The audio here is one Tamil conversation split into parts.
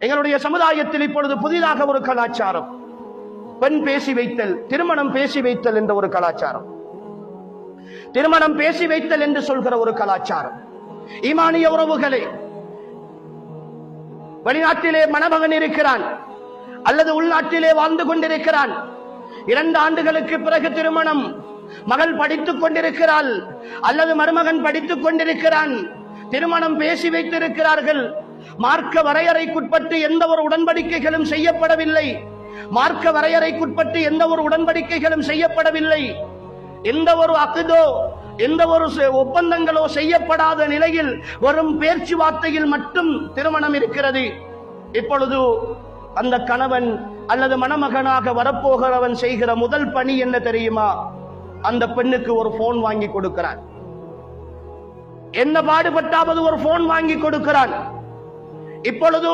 எங்களுடைய சமுதாயத்தில் இப்பொழுது புதிதாக ஒரு கலாச்சாரம். பெண் பேசி வைத்தல் திருமணம் பேசி வைத்தல் என்ற ஒரு கலாச்சாரம். திருமணம் பேசி வைத்தல் என்று சொல்கிற ஒரு கலாச்சாரம். ஈமானிய உறவுகளை வெளிநாட்டிலே மணமகன் இருக்கிறான் அல்லது உள்நாட்டிலே வாழ்ந்து கொண்டிருக்கிறான். இரண்டு ஆண்டுகளுக்கு பிறகு திருமணம். மகள் படித்துக் கொண்டிருக்கிறாள் அல்லது மருமகன் படித்துக் கொண்டிருக்கிறான். திருமணம் பேசி வைத்திருக்கிறார்கள். மார்க்க வரையறைக்குட்பட்டு எந்த ஒரு உடன்படிக்கைகளும் செய்யப்படவில்லை. மார்க்க வரையறைக்குட்பட்டு எந்த ஒரு உடன்படிக்கைகளும் செய்யப்படவில்லை. எந்த ஒரு அக்குதோ எந்த ஒரு செ- ஒப்பந்தங்களோ செய்யப்படாத நிலையில் வரும் பேச்சுவார்த்தையில் மட்டும் திருமணம் இருக்கிறது. இப்பொழுது அந்த கணவன் அல்லது மணமகனாக வரப்போகிறவன் செய்கிற முதல் பணி என்ன தெரியுமா? அந்த பெண்ணுக்கு ஒரு போன் வாங்கி கொடுக்கிறான். என்ன பாடுபட்டாவது ஒரு போன் வாங்கி கொடுக்கிறான். இப்பொழுது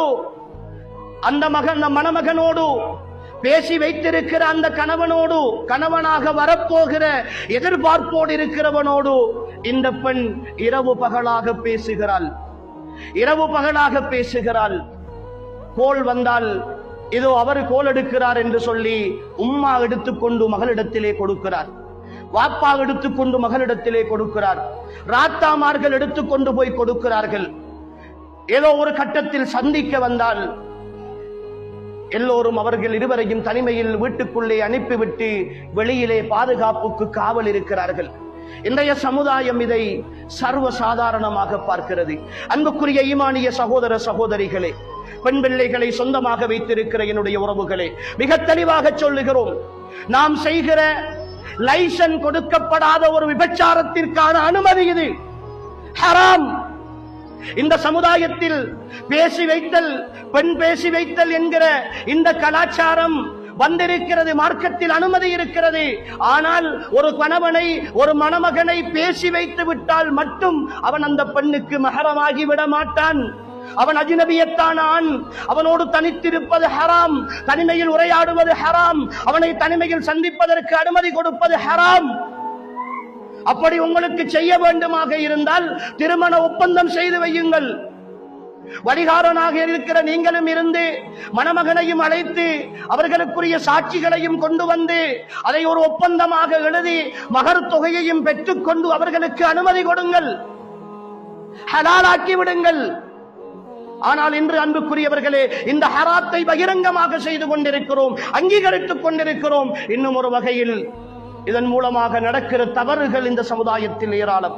அந்த மகன் மணமகனோடு பேசி வைத்திருக்கிற அந்த கணவனோடு கணவனாக வரப்போகிற எதிர்பார்ப்போடு இருக்கிறவனோடு இந்த பெண் இரவு பகலாக பேசுகிறாள். இரவு பகலாக பேசுகிறாள். கோல் வந்தால் இதோ அவர் கோல் எடுக்கிறார் என்று சொல்லி உம்மா எடுத்துக்கொண்டு மகளிடத்திலே கொடுக்கிறார். வாப்பா எடுத்துக்கொண்டு மகளிடத்திலே கொடுக்கிறார். ராத்தாமார்கள் எடுத்துக்கொண்டு போய் கொடுக்கிறார்கள். ஏதோ ஒரு கட்டத்தில் சந்திக்க வந்தால் எல்லோரும் அவர்கள் இருவரையும் தனிமையில் வீட்டுக்குள்ளே அனுப்பிவிட்டு வெளியிலே பாதுகாப்புக்கு காவல் இருக்கிறார்கள். இன்றைய சமுதாயம் இதை சர்வ சாதாரணமாக பார்க்கிறது. அன்புக்குரிய ஈமானிய சகோதர சகோதரிகளே பெண் பிள்ளைகளை சொந்தமாக வைத்திருக்கிற என்னுடைய உறவுகளே மிக தெளிவாக சொல்லுகிறோம். நாம் செய்கிற லைசன் கொடுக்கப்படாத ஒரு விபச்சாரத்திற்கான அனுமதி இது. ஹராம். இந்த சமுதாயத்தில் பேசி வைத்தல் பெண் பேசி வைத்தல் என்கிற இந்த கலாச்சாரம் வந்திருக்கிறது மார்க்கத்தில் அனுமதி இருக்கிறது. ஆனால் ஒரு கணவனை ஒரு மணமகனை பேசி வைத்து விட்டால் மட்டும் அவன் அந்த பெண்ணுக்கு மகரமாகி விட மாட்டான். அவன் அஜினபியத்தான் ஆண். அவனோடு தனித்திருப்பது ஹராம். தனிமையில் உரையாடுவது ஹராம். அவனை தனிமையில் சந்திப்பதற்கு அனுமதி கொடுப்பது ஹராம். அப்படி உங்களுக்கு செய்ய வேண்டுமாக இருந்தால் திருமண ஒப்பந்தம் செய்து வையுங்கள். வழிகாரனாக இருக்கிற நீங்களும் இருந்து மணமகனையும் அழைத்து அவர்களுக்குரிய சாட்சிகளையும் கொண்டு வந்து அதை ஒரு ஒப்பந்தமாக எழுதி மகர் தொகையையும் பெற்றுக்கொண்டு அவர்களுக்கு அனுமதி கொடுங்கள். ஹலாலாக்கி விடுங்கள். ஆனால் இன்று அன்புக்குரியவர்களே இந்த ஹராத்தை பகிரங்கமாக செய்து கொண்டிருக்கிறோம் அங்கீகரித்துக் கொண்டிருக்கிறோம். இன்னும் ஒரு வகையில் இதன் மூலமாக நடக்கிற தவறுகள் இந்த சமுதாயத்தில் ஏராளம்.